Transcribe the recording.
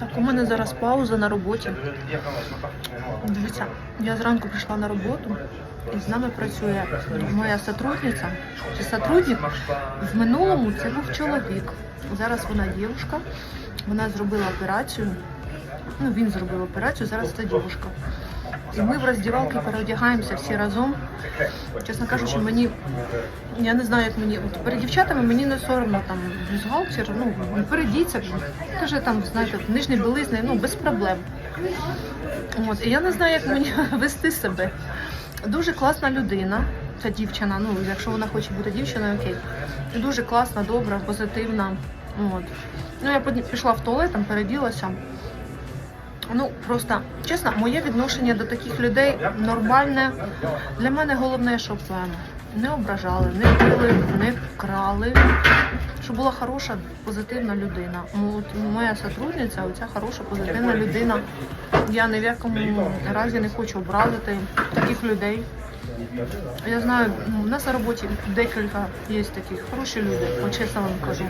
Так, у мене зараз пауза на роботі. Дивіться, я зранку прийшла на роботу, і з нами працює моя сотрудниця чи сотрудник. В минулому це був чоловік. Зараз вона дівчинка. Вона зробила операцію. Ну, він зробив операцію, зараз це дівчинка. І ми в роздівалці переодягаємося всі разом. Чесно кажучи, мені я не знаю, як мені от перед дівчатами мені не соромно там бюстгальтер, ну передіться, каже там, знаєте, нижні білизни, ну без проблем. От і я не знаю, як мені вести себе. Дуже класна людина, ця дівчина. Ну, якщо вона хоче бути дівчиною, окей. Дуже класна, добра, позитивна. От. Ну, я пішла в туалет, там переділася. Ну, просто, чесно, моє відношення до таких людей нормальне. Для мене головне, щоб не ображали, не били, не крали. Щоб була хороша, позитивна людина. Моя сотрудниця, оця хороша, позитивна людина. Я ні в якому разі не хочу образити таких людей. Я знаю, у нас на роботі декілька є таких хороші люди, чесно вам кажу.